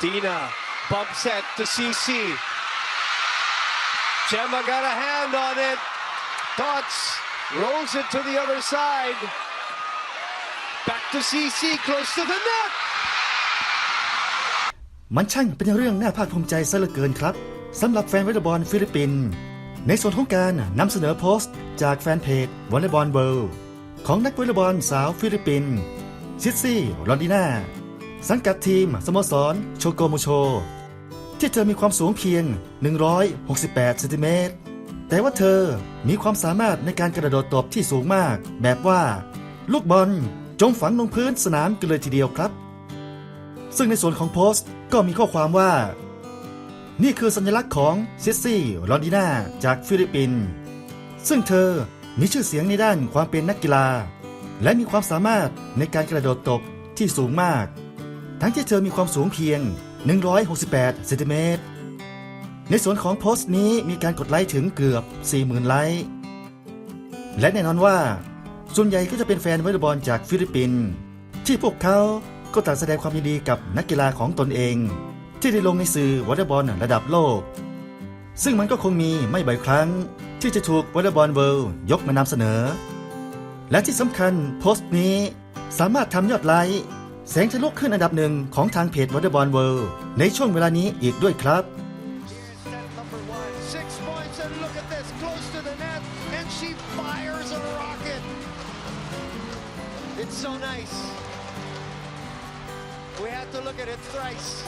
Dina bump set to CC. Gemma got a hand on it. Dots rolls it to the other side. Back to CC, close to the net. มันช่างเป็นเรื่องน่าภาคภูมิใจซะเหลือเกินครับสำหรับแฟนวอลเลย์บอลฟิลิปปินส์ในส่วนของการนำเสนอโพสต์จากแฟนเพจวอลเลย์บอลเวิลด์ของนักวอลเลย์บอลสาวฟิลิปปินส์ซิซี่รอนดิน่า สังกัดทีม สโมสร โชโกโมโช ที่เธอมีความสูงเพียง 168เซนติเมตร แต่ว่าเธอมีความสามารถในการกระโดดตบที่สูงมาก แบบว่า ลูกบอลจงฝังลงพื้นสนามกันเลยทีเดียวครับ ซึ่งในส่วนของโพสต์ก็มีข้อความว่า นี่คือสัญลักษณ์ของซิสซี่ลอนดีนาจากฟิลิปปินส์ซึ่งเธอมีชื่อเสียงในด้านความเป็นนักกีฬา และมีความสามารถในการกระโดดตบที่สูงมาก ทั้งที่เธอมีความสูงเพียง 168 เซนติเมตร ในส่วนของโพสต์นี้มีการกดไลค์ถึงเกือบ 40,000 ไลค์ และแน่นอนว่า ส่วนใหญ่ก็จะเป็นแฟนวอลเลย์บอลจากฟิลิปปินส์ที่พวกเขาก็ต่างแสดงความยินดีกับนักกีฬาของตนเอง ที่ได้ลงในสื่อวอลเลย์บอลระดับโลก ซึ่งมันก็คงมีไม่บ่อยครั้ง ที่จะถูกวอลเลย์บอลเวิลด์ยกมานำเสนอ และที่สำคัญโพสต์นี้สามารถทำยอดไลค์ แสงทะลุขึ้นอันดับหนึ่งของทางเพจวอเตอร์บอลเวิลด์ในช่วงเวลานี้อีกด้วยครับ thrice.